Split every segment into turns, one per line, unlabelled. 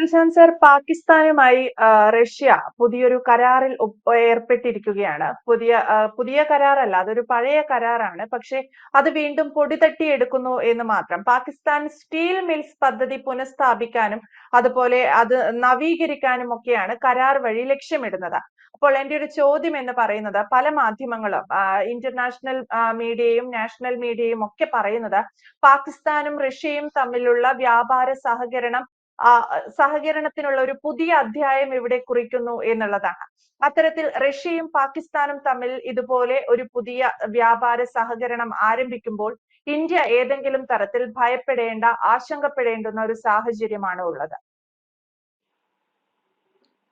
Hasan sir പാകിസ്ഥാനുമായി Russia പുതിയൊരു കരാറിൽ ഏർപ്പെട്ടിരിക്കുകയാണ്. പുതിയ പുതിയ കരാറല്ല അതൊരു പഴയ കരാറാണ്. പക്ഷെ അത് വീണ്ടും പൊടിതട്ടി എടുക്കുന്നു എന്ന് മാത്രം. പാകിസ്ഥാൻ സ്റ്റീൽ മിൽസ് പദ്ധതി പുനഃസ്ഥാപിക്കാനും അതുപോലെ അത് നവീകരിക്കാനും ഒക്കെയാണ് കരാർ വഴി ലക്ഷ്യമിടുന്നത്. അപ്പോൾ എന്റെ ഒരു ചോദ്യം എന്ന് പറയുന്നത് പല മാധ്യമങ്ങളും ഇന്റർനാഷണൽ മീഡിയയും നാഷണൽ മീഡിയയും ഒക്കെ പറയുന്നത് പാകിസ്ഥാനും റഷ്യയും തമ്മിലുള്ള വ്യാപാര സഹകരണം സഹകരണത്തിനുള്ള ഒരു പുതിയ അധ്യായം ഇവിടെ കുറിക്കുന്നു എന്നുള്ളതാണ്. അത്തരത്തിൽ റഷ്യയും പാകിസ്ഥാനും തമ്മിൽ ഇതുപോലെ ഒരു പുതിയ വ്യാപാര സഹകരണം ആരംഭിക്കുമ്പോൾ ഇന്ത്യ ഏതെങ്കിലും തരത്തിൽ ഭയപ്പെടേണ്ട ആശങ്കപ്പെടേണ്ടുന്ന ഒരു സാഹചര്യമാണോ ഉള്ളത്?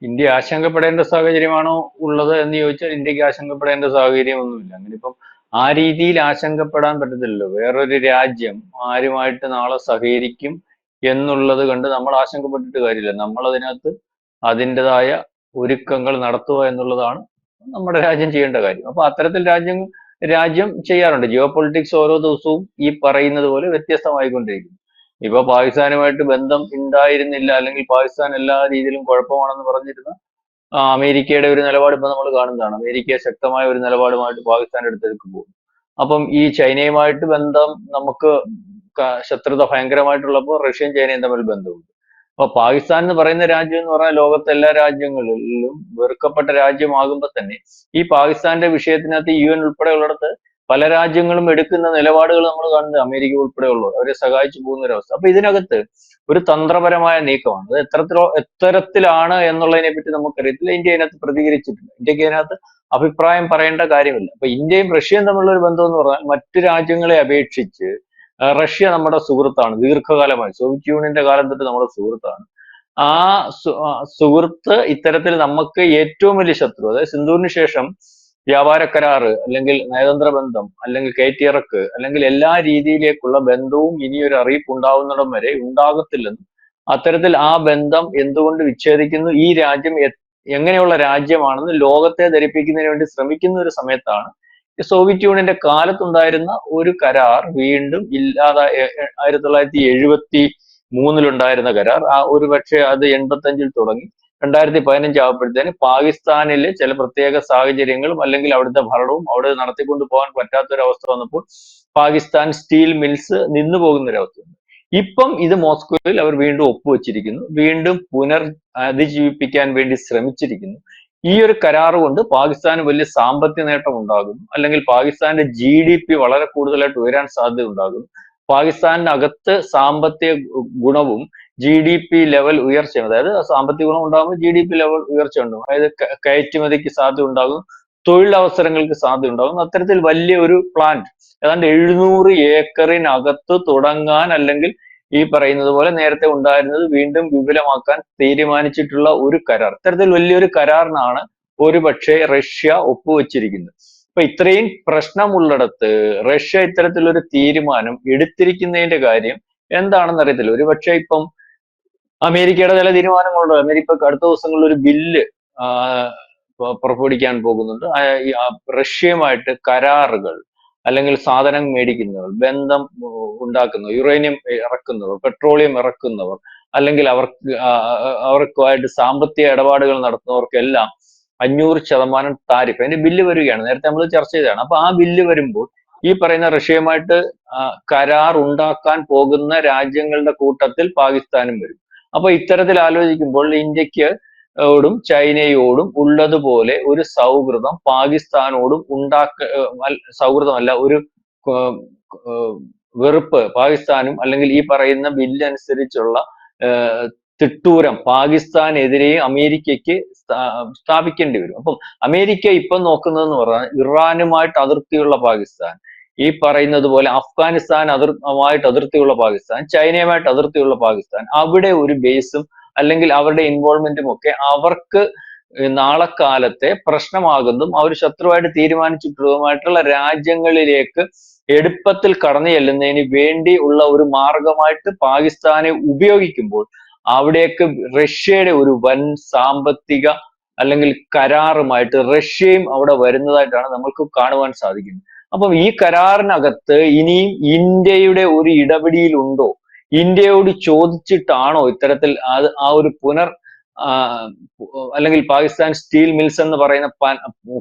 ഇന്ത്യ ആശങ്കപ്പെടേണ്ട സാഹചര്യമാണോ ഉള്ളത് എന്ന് ചോദിച്ചാൽ ഇന്ത്യയ്ക്ക് ആശങ്കപ്പെടേണ്ട സാഹചര്യം ഒന്നുമില്ല അങ്ങനെ ഇപ്പം ആ രീതിയിൽ ആശങ്കപ്പെടാൻ പറ്റത്തില്ലല്ലോ. വേറൊരു രാജ്യം ആരുമായിട്ട് നാളെ സഹകരിക്കും എന്നുള്ളത് കണ്ട് നമ്മൾ ആശങ്കപ്പെട്ടിട്ട് കാര്യമില്ല. നമ്മൾ അതിനകത്ത് അതിന്റെതായ ഒരുക്കങ്ങൾ നടത്തുക എന്നുള്ളതാണ് നമ്മുടെ രാജ്യം ചെയ്യേണ്ട കാര്യം. അപ്പൊ അത്തരത്തിൽ രാജ്യം രാജ്യം ചെയ്യാറുണ്ട്. ജിയോ പൊളിറ്റിക്സ് ഓരോ ദിവസവും ഈ പറയുന്നത് പോലെ വ്യത്യസ്തമായിക്കൊണ്ടിരിക്കും ഇപ്പൊ പാകിസ്ഥാനുമായിട്ട് ബന്ധം ഉണ്ടായിരുന്നില്ല. അല്ലെങ്കിൽ പാകിസ്ഥാൻ എല്ലാ രീതിയിലും കുഴപ്പമാണെന്ന് പറഞ്ഞിരുന്ന അമേരിക്കയുടെ ഒരു നിലപാട് ഇപ്പൊ നമ്മൾ കാണുന്നതാണ്. അമേരിക്ക ശക്തമായ ഒരു നിലപാടുമായിട്ട് പാകിസ്ഥാൻ എടുത്തെടുക്കും പോകും അപ്പം ഈ ചൈനയുമായിട്ട് ബന്ധം നമുക്ക് ശത്രുത ഭയങ്കരമായിട്ടുള്ളപ്പോൾ റഷ്യയും ചൈനയും തമ്മിൽ ബന്ധമുണ്ട്. അപ്പൊ പാകിസ്ഥാൻ എന്ന് പറയുന്ന രാജ്യം എന്ന് പറഞ്ഞാൽ ലോകത്തെ എല്ലാ രാജ്യങ്ങളിലും വെറുക്കപ്പെട്ട രാജ്യമാകുമ്പോൾ തന്നെ ഈ പാകിസ്ഥാന്റെ വിഷയത്തിനകത്ത് യു എൻ ഉൾപ്പെടെയുള്ളിടത്ത് പല രാജ്യങ്ങളും എടുക്കുന്ന നിലപാടുകൾ നമ്മൾ കാണുന്നത് അമേരിക്ക ഉൾപ്പെടെയുള്ളവർ. അവരെ സഹായിച്ചു പോകുന്ന ഒരവസ്ഥ അപ്പൊ ഇതിനകത്ത് ഒരു തന്ത്രപരമായ നീക്കമാണ്. അത് എത്രത്തിലോ എത്തരത്തിലാണ് എന്നുള്ളതിനെ പറ്റി നമുക്കറിയത്തില്ല. ഇന്ത്യ അതിനകത്ത് പ്രതികരിച്ചിട്ടില്ല ഇന്ത്യയ്ക്ക് അതിനകത്ത് അഭിപ്രായം പറയേണ്ട കാര്യമില്ല. അപ്പൊ ഇന്ത്യയും റഷ്യയും തമ്മിലുള്ള ഒരു ബന്ധം എന്ന് പറഞ്ഞാൽ മറ്റു രാജ്യങ്ങളെ അപേക്ഷിച്ച് റഷ്യ നമ്മുടെ സുഹൃത്താണ് ദീർഘകാലമായി. സോവിയറ്റ് യൂണിയന്റെ കാലം തൊട്ട് നമ്മുടെ സുഹൃത്താണ്. ആ സുഹൃത്ത് ഇത്തരത്തിൽ നമുക്ക് ഏറ്റവും വലിയ ശത്രു അതായത് സിന്ധുവിന് ശേഷം വ്യാപാര കരാറ് അല്ലെങ്കിൽ നയതന്ത്ര ബന്ധം അല്ലെങ്കിൽ കയറ്റിയിറക്ക് അല്ലെങ്കിൽ എല്ലാ രീതിയിലേക്കുള്ള ബന്ധവും ഇനിയൊരു അറിയിപ്പ് ഉണ്ടാവുന്നിടം വരെ ഉണ്ടാകത്തില്ലെന്നും അത്തരത്തിൽ ആ ബന്ധം എന്തുകൊണ്ട് വിച്ഛേദിക്കുന്നു ഈ രാജ്യം എങ്ങനെയുള്ള രാജ്യമാണെന്ന് ലോകത്തെ ധരിപ്പിക്കുന്നതിന് വേണ്ടി ശ്രമിക്കുന്ന ഒരു സമയത്താണ് സോവിയറ്റ് യൂണിയന്റെ കാലത്തുണ്ടായിരുന്ന ഒരു കരാർ വീണ്ടും ഇല്ലാതെ ആയിരത്തി തൊള്ളായിരത്തി എഴുപത്തി മൂന്നിലുണ്ടായിരുന്ന കരാർ. ആ ഒരു പക്ഷേ അത് എൺപത്തഞ്ചിൽ തുടങ്ങി. രണ്ടായിരത്തി പതിനഞ്ച് പാകിസ്ഥാനിലെ ചില പ്രത്യേക സാഹചര്യങ്ങളും അല്ലെങ്കിൽ അവിടുത്തെ ഭരണവും അവിടെ നടത്തിക്കൊണ്ട് പോകാൻ പറ്റാത്തൊരവസ്ഥ വന്നപ്പോൾ പാകിസ്ഥാൻ സ്റ്റീൽ മിൽസ് നിന്നു പോകുന്നൊരവസ്ഥയുണ്ട് ഇപ്പം ഇത് മോസ്കോയിൽ അവർ വീണ്ടും ഒപ്പുവെച്ചിരിക്കുന്നു. വീണ്ടും പുനർ അതിജീവിപ്പിക്കാൻ വേണ്ടി ശ്രമിച്ചിരിക്കുന്നു. ഈ ഒരു കരാർ കൊണ്ട് പാകിസ്ഥാന് വലിയ സാമ്പത്തിക നേട്ടം ഉണ്ടാകും അല്ലെങ്കിൽ പാകിസ്ഥാന്റെ ജി ഡി പി വളരെ കൂടുതലായിട്ട് ഉയരാൻ സാധ്യത ഉണ്ടാകും പാകിസ്ഥാനിനകത്ത് സാമ്പത്തിക ഗുണവും ജി ഡി പി ലെവൽ ഉയർച്ചയും അതായത് സാമ്പത്തിക ഗുണം ഉണ്ടാകുമ്പോൾ ജി ഡി പി ലെവൽ ഉയർച്ച ഉണ്ടാകും. അതായത് കയറ്റുമതിക്ക് സാധ്യത ഉണ്ടാകും തൊഴിലവസരങ്ങൾക്ക് സാധ്യത ഉണ്ടാകും അത്തരത്തിൽ വലിയ ഒരു പ്ലാന്റ് ഏതാണ്ട് എഴുന്നൂറ് ഏക്കറിനകത്ത് തുടങ്ങാൻ അല്ലെങ്കിൽ ഈ പറയുന്നത് പോലെ നേരത്തെ ഉണ്ടായിരുന്നത് വീണ്ടും വിപുലമാക്കാൻ തീരുമാനിച്ചിട്ടുള്ള ഒരു കരാർ. ഇത്തരത്തിൽ വലിയൊരു കരാറിനാണ് ഒരുപക്ഷെ റഷ്യ ഒപ്പുവെച്ചിരിക്കുന്നത്. അപ്പൊ ഇത്രയും പ്രശ്നമുള്ളിടത്ത് റഷ്യ ഇത്തരത്തിലൊരു തീരുമാനം എടുത്തിരിക്കുന്നതിന്റെ കാര്യം എന്താണെന്ന് അറിയത്തില്ല. ഒരുപക്ഷെ ഇപ്പം അമേരിക്കയുടെ ചില തീരുമാനങ്ങളുണ്ട്. അമേരിക്ക അടുത്ത ദിവസങ്ങളിൽ ഒരു ബില്ല് പുറപ്പെടുവിക്കാൻ പോകുന്നുണ്ട്. റഷ്യയുമായിട്ട് കരാറുകൾ അല്ലെങ്കിൽ സാധനം മേടിക്കുന്നവർ ബന്ധം ഉണ്ടാക്കുന്നവർ യുറേനിയം ഇറക്കുന്നവർ പെട്രോളിയം ഇറക്കുന്നവർ അല്ലെങ്കിൽ അവർക്ക് അവർക്കുമായിട്ട് സാമ്പത്തിക ഇടപാടുകൾ നടത്തുന്നവർക്കെല്ലാം അഞ്ഞൂറ് ശതമാനം താരിഫ് അതിന്റെ ബില്ല് വരികയാണ്. നേരത്തെ നമ്മൾ ചർച്ച ചെയ്തതാണ്. അപ്പൊ ആ ബില്ല് വരുമ്പോൾ ഈ പറയുന്ന റഷ്യയുമായിട്ട് കരാർ ഉണ്ടാക്കാൻ പോകുന്ന രാജ്യങ്ങളുടെ കൂട്ടത്തിൽ പാകിസ്ഥാനും വരും. അപ്പൊ ഇത്തരത്തിൽ ആലോചിക്കുമ്പോൾ ഇന്ത്യയ്ക്ക് ഓടും ചൈനയോടും ഉള്ളതുപോലെ ഒരു സൗഹൃദം പാകിസ്ഥാനോടും ഉണ്ടാക്ക സൗഹൃദമല്ല ഒരു വെറുപ്പ് പാകിസ്ഥാനും അല്ലെങ്കിൽ ഈ പറയുന്ന ബില്ലനുസരിച്ചുള്ള തിട്ടൂരം പാകിസ്ഥാനെതിരെയും അമേരിക്കയ്ക്ക് സ്ഥാ- സ്ഥാപിക്കേണ്ടി വരും. അപ്പം അമേരിക്ക ഇപ്പം നോക്കുന്നതെന്ന് പറഞ്ഞാൽ ഇറാനുമായിട്ട് അതിർത്തിയുള്ള പാകിസ്ഥാൻ ഈ പറയുന്നത് പോലെ അഫ്ഗാനിസ്ഥാൻ അതിർ ആയിട്ട് അതിർത്തിയുള്ള പാകിസ്ഥാൻ ചൈനയുമായിട്ട് അതിർത്തിയുള്ള പാകിസ്ഥാൻ അവിടെ ഒരു ബേസും അല്ലെങ്കിൽ അവരുടെ ഇൻവോൾവ്മെന്റും ഒക്കെ അവർക്ക് നാളെ കാലത്തെ പ്രശ്നമാകുന്നതും അവർ ശത്രുവായിട്ട് തീരുമാനിച്ചിട്ടുള്ളതുമായിട്ടുള്ള രാജ്യങ്ങളിലേക്ക് എടുപ്പത്തിൽ കടന്നു ചെല്ലുന്നതിന് വേണ്ടി ഉള്ള ഒരു മാർഗമായിട്ട് പാകിസ്ഥാനെ ഉപയോഗിക്കുമ്പോൾ അവിടേക്ക് റഷ്യയുടെ ഒരു വൻ സാമ്പത്തിക അല്ലെങ്കിൽ കരാറുമായിട്ട് റഷ്യയും അവിടെ വരുന്നതായിട്ടാണ് നമുക്ക് കാണുവാൻ സാധിക്കുന്നത്. അപ്പം ഈ കരാറിനകത്ത് ഇനിയും ഇന്ത്യയുടെ ഒരു ഇടപെടിയിലുണ്ടോ? ഇന്ത്യയോട് ചോദിച്ചിട്ടാണോ ഇത്തരത്തിൽ അത് ആ ഒരു പുനർ അല്ലെങ്കിൽ പാകിസ്ഥാൻ സ്റ്റീൽ മിൽസ് എന്ന് പറയുന്ന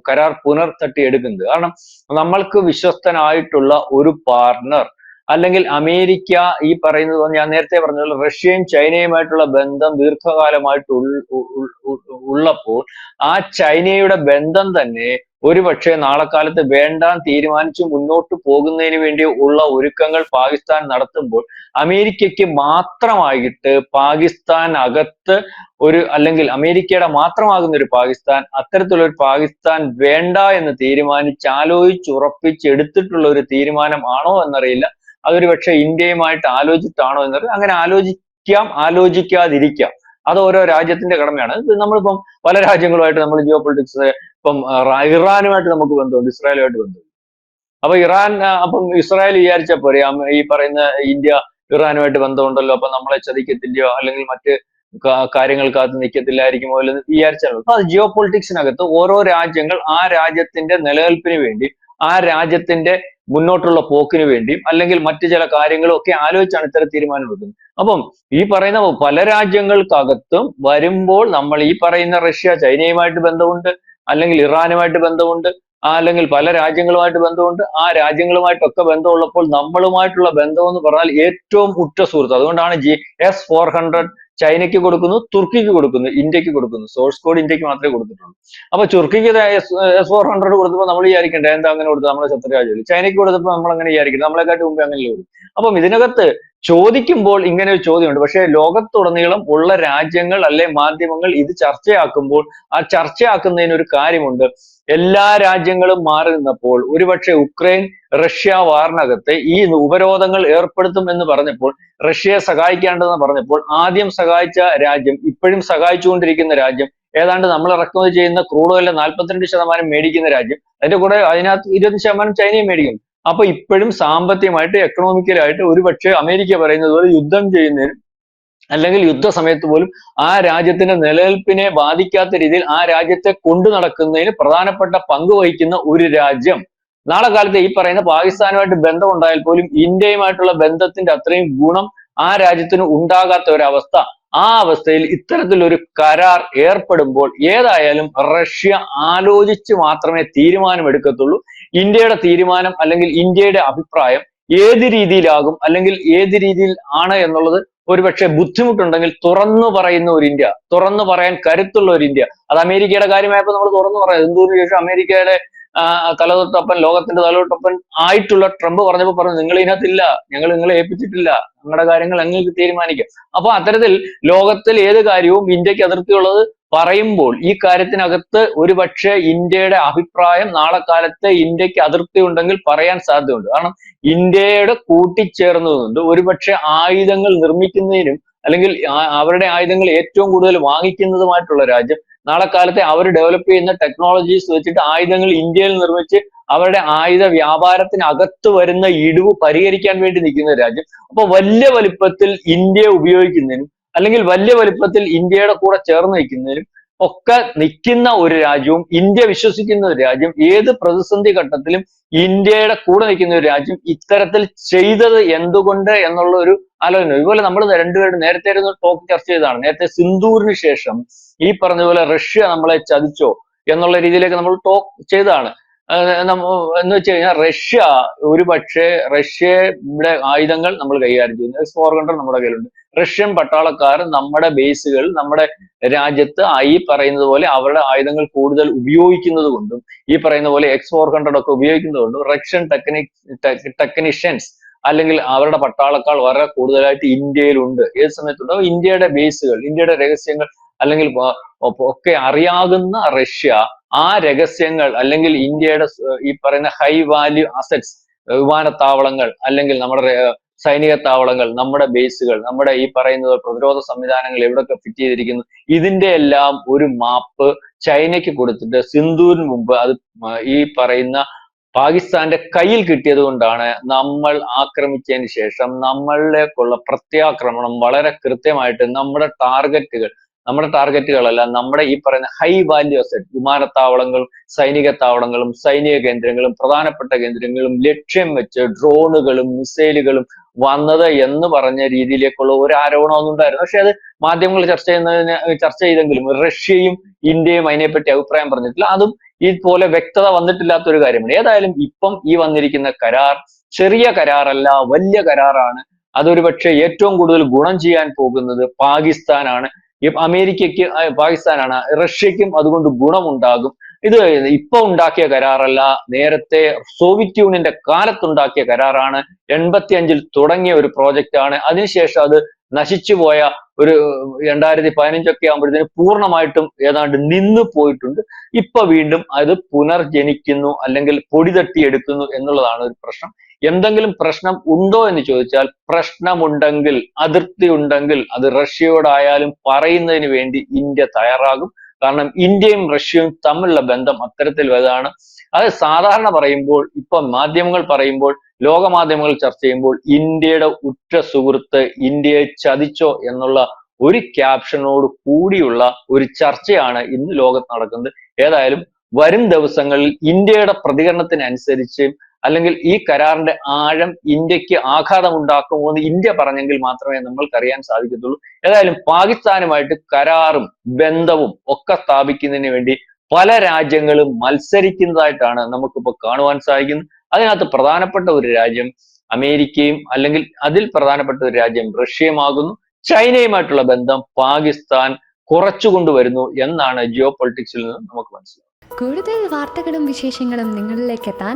കരാർ പുനർ തട്ടിയെടുക്കുന്നത് കാരണം നമ്മൾക്ക് വിശ്വസ്തനായിട്ടുള്ള ഒരു പാർട്ണർ അല്ലെങ്കിൽ അമേരിക്ക ഈ പറയുന്നത് ഞാൻ നേരത്തെ പറഞ്ഞ റഷ്യയും ചൈനയുമായിട്ടുള്ള ബന്ധം ദീർഘകാലമായിട്ട് ഉള്ളപ്പോൾ ആ ചൈനയുടെ ബന്ധം തന്നെ ഒരുപക്ഷെ നാളെ കാലത്ത് വേണ്ടാൻ തീരുമാനിച്ചു മുന്നോട്ട് പോകുന്നതിന് വേണ്ടി ഉള്ള ഒരുക്കങ്ങൾ പാകിസ്ഥാൻ നടത്തുമ്പോൾ അമേരിക്കയ്ക്ക് മാത്രമായിട്ട് പാകിസ്ഥാൻ അകത്ത് ഒരു അല്ലെങ്കിൽ അമേരിക്കയുടെ മാത്രമാകുന്ന ഒരു പാകിസ്ഥാൻ അത്തരത്തിലുള്ള ഒരു പാകിസ്ഥാൻ വേണ്ട എന്ന് തീരുമാനിച്ച് എടുത്തിട്ടുള്ള ഒരു തീരുമാനം ആണോ എന്നറിയില്ല. അതൊരു പക്ഷെ ഇന്ത്യയുമായിട്ട് ആലോചിച്ചിട്ടാണോ എന്നറിയില്ല അങ്ങനെ ആലോചിക്കാം ആലോചിക്കാതിരിക്കാം. അത് ഓരോ രാജ്യത്തിന്റെ കടമയാണ്. നമ്മളിപ്പം പല രാജ്യങ്ങളുമായിട്ട് നമ്മൾ ജിയോ പൊളിറ്റിക്സ് ഇപ്പം ഇറാനുമായിട്ട് നമുക്ക് ബന്ധമുണ്ട് ഇസ്രായേലുമായിട്ട് ബന്ധമുണ്ട്. അപ്പൊ ഇറാൻ അപ്പം ഇസ്രായേൽ വിചാരിച്ച ഈ പറയുന്ന ഇന്ത്യ ഇറാനുമായിട്ട് ബന്ധമുണ്ടല്ലോ അപ്പൊ നമ്മളെ ചതിക്കത്തില്ലയോ അല്ലെങ്കിൽ മറ്റ് കാര്യങ്ങൾക്കകത്ത് നിൽക്കത്തില്ലായിരിക്കുമോ എന്ന് വിചാരിച്ചാൽ. അപ്പൊ അത് ജിയോ പൊളിറ്റിക്സിനകത്ത് ഓരോ രാജ്യങ്ങൾ ആ രാജ്യത്തിന്റെ നിലനിൽപ്പിന് വേണ്ടി ആ രാജ്യത്തിന്റെ മുന്നോട്ടുള്ള പോക്കിന് വേണ്ടിയും അല്ലെങ്കിൽ മറ്റു ചില കാര്യങ്ങളും ഒക്കെ ആലോചിച്ചാണ് ഇത്തരം തീരുമാനം എടുക്കുന്നത്. അപ്പം ഈ പറയുന്ന പല രാജ്യങ്ങൾക്കകത്തും വരുമ്പോൾ നമ്മൾ ഈ പറയുന്ന റഷ്യ ചൈനയുമായിട്ട് ബന്ധമുണ്ട് അല്ലെങ്കിൽ ഇറാനുമായിട്ട് ബന്ധമുണ്ട് അല്ലെങ്കിൽ പല രാജ്യങ്ങളുമായിട്ട് ബന്ധമുണ്ട്. ആ രാജ്യങ്ങളുമായിട്ടൊക്കെ ബന്ധമുള്ളപ്പോൾ നമ്മളുമായിട്ടുള്ള ബന്ധം എന്ന് പറഞ്ഞാൽ ഏറ്റവും ഉറ്റ സുഹൃത്ത്. അതുകൊണ്ടാണ് ജി എസ് ഫോർ ഹൺഡ്രഡ് ചൈനയ്ക്ക് കൊടുക്കുന്നു തുർക്കിക്ക് കൊടുക്കുന്നു ഇന്ത്യയ്ക്ക് കൊടുക്കുന്നു. സോഴ്സ് കോഡ് ഇന്ത്യയ്ക്ക് മാത്രമേ കൊടുത്തിട്ടുള്ളൂ. അപ്പൊ തുർക്കിക്ക് എസ് ഫോർ ഹൺഡ്രഡ് കൊടുത്തപ്പോൾ നമ്മൾ വിചാരിക്കണ്ടേ എന്താ അങ്ങനെ കൊടുത്തത്? നമ്മളെ ശത്രുരാജ്യം ചൈനയ്ക്ക് കൊടുത്തപ്പോൾ നമ്മൾ അങ്ങനെ വിചാരിക്കും നമ്മളെക്കാട്ടി മുമ്പ് അങ്ങനെ കൊടുക്കും അപ്പം ഇതിനകത്ത് ചോദിക്കുമ്പോൾ ഇങ്ങനെ ഒരു ചോദ്യമുണ്ട്. പക്ഷേ ലോകത്തുടനീളം ഉള്ള രാജ്യങ്ങൾ അല്ലെ മാധ്യമങ്ങൾ ഇത് ചർച്ചയാക്കുമ്പോൾ ആ ചർച്ചയാക്കുന്നതിന് ഒരു കാര്യമുണ്ട്. എല്ലാ രാജ്യങ്ങളും മാറി നിന്നപ്പോൾ ഒരുപക്ഷെ ഉക്രൈൻ റഷ്യ വാറിനകത്ത് ഈ ഉപരോധങ്ങൾ ഏർപ്പെടുത്തും എന്ന് പറഞ്ഞപ്പോൾ റഷ്യയെ സഹായിക്കേണ്ടതെന്ന് പറഞ്ഞപ്പോൾ ആദ്യം സഹായിച്ച രാജ്യം ഇപ്പോഴും സഹായിച്ചുകൊണ്ടിരിക്കുന്ന രാജ്യം ഏതാണ്ട് നമ്മൾ ഇറക്കുമതി ചെയ്യുന്ന ക്രൂഡ് ഓയിലെ നാൽപ്പത്തിരണ്ട് ശതമാനം മേടിക്കുന്ന രാജ്യം അതിന്റെ കൂടെ അതിനകത്ത് ഇരുപത് ശതമാനം ചൈനയും മേടിക്കുന്നു. അപ്പൊ ഇപ്പോഴും സാമ്പത്തികമായിട്ട് എക്കണോമിക്കലായിട്ട് ഒരുപക്ഷെ അമേരിക്ക പറയുന്നത് പോലെ യുദ്ധം ചെയ്യുന്നതിനും അല്ലെങ്കിൽ യുദ്ധസമയത്ത് പോലും ആ രാജ്യത്തിന്റെ നിലനിൽപ്പിനെ ബാധിക്കാത്ത രീതിയിൽ ആ രാജ്യത്തെ കൊണ്ടു നടക്കുന്നതിന് പ്രധാനപ്പെട്ട പങ്ക് വഹിക്കുന്ന ഒരു രാജ്യം. നാളെ കാലത്ത് ഈ പറയുന്ന പാകിസ്ഥാനുമായിട്ട് ബന്ധം ഉണ്ടായാൽ പോലും ഇന്ത്യയുമായിട്ടുള്ള ബന്ധത്തിന്റെ അത്രയും ഗുണം ആ രാജ്യത്തിന് ഉണ്ടാകാത്ത ഒരവസ്ഥ. ആ അവസ്ഥയിൽ ഇത്തരത്തിലൊരു കരാർ ഏർപ്പെടുമ്പോൾ ഏതായാലും റഷ്യ ആലോചിച്ച് മാത്രമേ തീരുമാനമെടുക്കത്തുള്ളൂ. ഇന്ത്യയുടെ തീരുമാനം അല്ലെങ്കിൽ ഇന്ത്യയുടെ അഭിപ്രായം ഏത് രീതിയിലാകും അല്ലെങ്കിൽ ഏത് രീതിയിൽ ആണ് എന്നുള്ളത് ഒരുപക്ഷെ ബുദ്ധിമുട്ടുണ്ടെങ്കിൽ തുറന്നു പറയുന്ന ഒരു ഇന്ത്യ തുറന്നു പറയാൻ കരുത്തുള്ള ഒരു ഇന്ത്യ. അത് അമേരിക്കയുടെ കാര്യമായപ്പോൾ നമ്മൾ തുറന്നു പറയാം. എന്തോന്ന് ശേഷം അമേരിക്കയുടെ തലതൊട്ടപ്പൻ ലോകത്തിന്റെ തലതൊട്ടപ്പൻ ആയിട്ടുള്ള ട്രംപ് പറഞ്ഞപ്പോൾ പറഞ്ഞു നിങ്ങൾ ഇതിനകത്തില്ല ഞങ്ങൾ നിങ്ങളെ ഏൽപ്പിച്ചിട്ടില്ല. നിങ്ങളുടെ കാര്യങ്ങൾ ഞങ്ങൾക്ക് തീരുമാനിക്കാം. അപ്പൊ അത്തരത്തിൽ ലോകത്തിൽ ഏത് കാര്യവും ഇന്ത്യയ്ക്ക് അതിർത്തിയുള്ളത് പറയുമ്പോൾ ഈ കാര്യത്തിനകത്ത് ഒരുപക്ഷെ ഇന്ത്യയുടെ അഭിപ്രായം നാളെ കാലത്ത് ഇന്ത്യയ്ക്ക് അതിർത്തി ഉണ്ടെങ്കിൽ പറയാൻ സാധ്യതയുണ്ട്. കാരണം ഇന്ത്യയുടെ കൂട്ടിച്ചേർന്നതുകൊണ്ട് ഒരുപക്ഷെ ആയുധങ്ങൾ നിർമ്മിക്കുന്നതിനും അല്ലെങ്കിൽ അവരുടെ ആയുധങ്ങൾ ഏറ്റവും കൂടുതൽ വാങ്ങിക്കുന്നതുമായിട്ടുള്ള രാജ്യം നാളെ കാലത്തെ അവർ ഡെവലപ്പ് ചെയ്യുന്ന ടെക്നോളജീസ് വെച്ചിട്ട് ആയുധങ്ങൾ ഇന്ത്യയിൽ നിർമ്മിച്ച് അവരുടെ ആയുധ വ്യാപാരത്തിനകത്ത് വരുന്ന ഇടിവ് പരിഹരിക്കാൻ വേണ്ടി നിൽക്കുന്ന രാജ്യം. അപ്പൊ വലിയ വലിപ്പത്തിൽ ഇന്ത്യ ഉപയോഗിക്കുന്നതിനും അല്ലെങ്കിൽ വലിയ വലിപ്പത്തിൽ ഇന്ത്യയുടെ കൂടെ ചേർന്ന് നിൽക്കുന്നതിനും ഒക്കെ നിൽക്കുന്ന ഒരു രാജ്യവും ഇന്ത്യ വിശ്വസിക്കുന്ന ഒരു രാജ്യം ഏത് പ്രതിസന്ധി ഘട്ടത്തിലും ഇന്ത്യയുടെ കൂടെ നിൽക്കുന്ന ഒരു രാജ്യം ഇത്തരത്തിൽ ചെയ്തത് എന്തുകൊണ്ട് എന്നുള്ള ഒരു ആലോചന. ഇതുപോലെ നമ്മൾ രണ്ടുപേരും നേരത്തെ ഒരു ടോക്ക് ചർച്ച ചെയ്തതാണ്. നേരത്തെ സിന്ധൂരിന് ശേഷം ഈ പറഞ്ഞതുപോലെ റഷ്യ നമ്മളെ ചതിച്ചോ എന്നുള്ള രീതിയിലേക്ക് നമ്മൾ ടോക്ക് ചെയ്തതാണ്. എന്ന് വെച്ച് കഴിഞ്ഞാൽ റഷ്യ ഒരു പക്ഷേ റഷ്യയുടെ ആയുധങ്ങൾ നമ്മൾ കൈകാര്യം ചെയ്യുന്നു. എസ് ഫോർ ഹൺഡ്രഡ് നമ്മുടെ കയ്യിലുണ്ട്. റഷ്യൻ പട്ടാളക്കാർ നമ്മുടെ ബേസുകൾ നമ്മുടെ രാജ്യത്ത് ഈ പറയുന്നത് പോലെ അവരുടെ ആയുധങ്ങൾ കൂടുതൽ ഉപയോഗിക്കുന്നത് കൊണ്ടും ഈ പറയുന്ന പോലെ എക്സ് ഫോർ ഹൺഡ്രഡ് ഒക്കെ ഉപയോഗിക്കുന്നത് കൊണ്ടും റഷ്യൻ ടെക്നിക് ടെക്നീഷ്യൻസ് അല്ലെങ്കിൽ അവരുടെ പട്ടാളക്കാർ വളരെ കൂടുതലായിട്ട് ഇന്ത്യയിലുണ്ട്. ഏത് സമയത്തുണ്ടോ ഇന്ത്യയുടെ ബേസുകൾ ഇന്ത്യയുടെ രഹസ്യങ്ങൾ അല്ലെങ്കിൽ ഒക്കെ അറിയാകുന്ന റഷ്യ ആ രഹസ്യങ്ങൾ അല്ലെങ്കിൽ ഇന്ത്യയുടെ ഈ പറയുന്ന ഹൈ വാല്യൂ അസറ്റ്സ് വിമാനത്താവളങ്ങൾ അല്ലെങ്കിൽ നമ്മുടെ സൈനിക താവളങ്ങൾ നമ്മുടെ ബേസുകൾ നമ്മുടെ ഈ പറയുന്നത് പ്രതിരോധ സംവിധാനങ്ങൾ എവിടെയൊക്കെ ഫിറ്റ് ചെയ്തിരിക്കുന്നു ഇതിന്റെ എല്ലാം ഒരു മാപ്പ് ചൈനയ്ക്ക് കൊടുത്തിട്ട് സിന്ധുവിന് മുമ്പ് അത് ഈ പറയുന്ന പാകിസ്ഥാന്റെ കയ്യിൽ കിട്ടിയത് കൊണ്ടാണ് നമ്മൾ ആക്രമിച്ചതിന് ശേഷം നമ്മളിലേക്കുള്ള പ്രത്യാക്രമണം വളരെ കൃത്യമായിട്ട് നമ്മുടെ ടാർഗറ്റുകൾ നമ്മുടെ ടാർഗറ്റുകളല്ല നമ്മുടെ ഈ പറയുന്ന ഹൈ വാല്യൂ അസറ്റ് വിമാനത്താവളങ്ങളും സൈനിക താവളങ്ങളും സൈനിക കേന്ദ്രങ്ങളും പ്രധാനപ്പെട്ട കേന്ദ്രങ്ങളും ലക്ഷ്യം വെച്ച് ഡ്രോണുകളും മിസൈലുകളും വന്നത് എന്ന് പറഞ്ഞ രീതിയിലേക്കുള്ള ഒരു ആരോപണമൊന്നും ഉണ്ടായിരുന്നു പക്ഷെ അത് മാധ്യമങ്ങൾ ചർച്ച ചെയ്യുന്നതിന് ചർച്ച ചെയ്തെങ്കിലും റഷ്യയും ഇന്ത്യയും അതിനെപ്പറ്റി അഭിപ്രായം പറഞ്ഞിട്ടില്ല. അതും ഇതുപോലെ വ്യക്തത വന്നിട്ടില്ലാത്ത ഒരു കാര്യമാണ്. ഏതായാലും ഇപ്പം ഈ വന്നിരിക്കുന്ന കരാർ ചെറിയ കരാറല്ല വലിയ കരാറാണ്. അതൊരു പക്ഷേ ഏറ്റവും കൂടുതൽ ഗുണം ചെയ്യാൻ പോകുന്നത് പാകിസ്ഥാനാണ്. അമേരിക്കയ്ക്ക് പാകിസ്ഥാനാണ്. റഷ്യക്കും അതുകൊണ്ട് ഗുണമുണ്ടാകും. ഇത് ഇപ്പൊ ഉണ്ടാക്കിയ കരാറല്ല. നേരത്തെ സോവിയറ്റ് യൂണിയന്റെ കാലത്തുണ്ടാക്കിയ കരാറാണ്. എൺപത്തി അഞ്ചിൽ തുടങ്ങിയ ഒരു പ്രോജക്റ്റ് ആണ് അതിനുശേഷം അത് നശിച്ചുപോയ ഒരു രണ്ടായിരത്തി പതിനഞ്ചൊക്കെ ആകുമ്പോഴത്തേന് പൂർണമായിട്ടും ഏതാണ്ട് നിന്നു പോയിട്ടുണ്ട്. ഇപ്പൊ വീണ്ടും അത് പുനർജനിക്കുന്നു അല്ലെങ്കിൽ പൊടി തട്ടിയെടുക്കുന്നു എന്നുള്ളതാണ് ഒരു പ്രശ്നം. എന്തെങ്കിലും പ്രശ്നം ഉണ്ടോ എന്ന് ചോദിച്ചാൽ പ്രശ്നമുണ്ടെങ്കിൽ അതിർത്തി ഉണ്ടെങ്കിൽ അത് റഷ്യയോടായാലും പറയുന്നതിന് വേണ്ടി ഇന്ത്യ തയ്യാറാകും. കാരണം ഇന്ത്യയും റഷ്യയും തമ്മിലുള്ള ബന്ധം അത്തരത്തിൽ വലുതാണ്. അത് സാധാരണ പറയുമ്പോൾ ഇപ്പൊ മാധ്യമങ്ങൾ പറയുമ്പോൾ ലോകമാധ്യമങ്ങൾ ചർച്ച ചെയ്യുമ്പോൾ ഇന്ത്യയുടെ ഉറ്റ സുഹൃത്ത് ഇന്ത്യയെ ചതിച്ചോ എന്നുള്ള ഒരു ക്യാപ്ഷനോട് കൂടിയുള്ള ഒരു ചർച്ചയാണ് ഇന്ന് ലോകത്ത് നടക്കുന്നത്. ഏതായാലും വരും ദിവസങ്ങളിൽ ഇന്ത്യയുടെ പ്രതികരണത്തിനനുസരിച്ച് അല്ലെങ്കിൽ ഈ കരാറിന്റെ ആഴം ഇന്ത്യയ്ക്ക് ആഘാതം ഉണ്ടാക്കുമോ എന്ന് ഇന്ത്യ പറഞ്ഞെങ്കിൽ മാത്രമേ നമ്മൾക്കറിയാൻ സാധിക്കത്തുള്ളൂ. ഏതായാലും പാകിസ്ഥാനുമായിട്ട് കരാറും ബന്ധവും ഒക്കെ സ്ഥാപിക്കുന്നതിന് വേണ്ടി പല രാജ്യങ്ങളും മത്സരിക്കുന്നതായിട്ടാണ് നമുക്കിപ്പോൾ കാണുവാൻ സാധിക്കുന്നത്. അതിനകത്ത് പ്രധാനപ്പെട്ട ഒരു രാജ്യം അമേരിക്കയും അല്ലെങ്കിൽ അതിൽ പ്രധാനപ്പെട്ട ഒരു രാജ്യം റഷ്യയുമാകുന്നു. ചൈനയുമായിട്ടുള്ള ബന്ധം പാകിസ്ഥാൻ കുറച്ചുകൊണ്ടുവരുന്നു എന്നാണ് ജിയോ പൊളിറ്റിക്സിൽ നിന്ന് നമുക്ക് മനസ്സിലാക്കുന്നത്
കൂടുതൽ വാർത്തകളും വിശേഷങ്ങളും നിങ്ങളിലേക്ക് എത്താൻ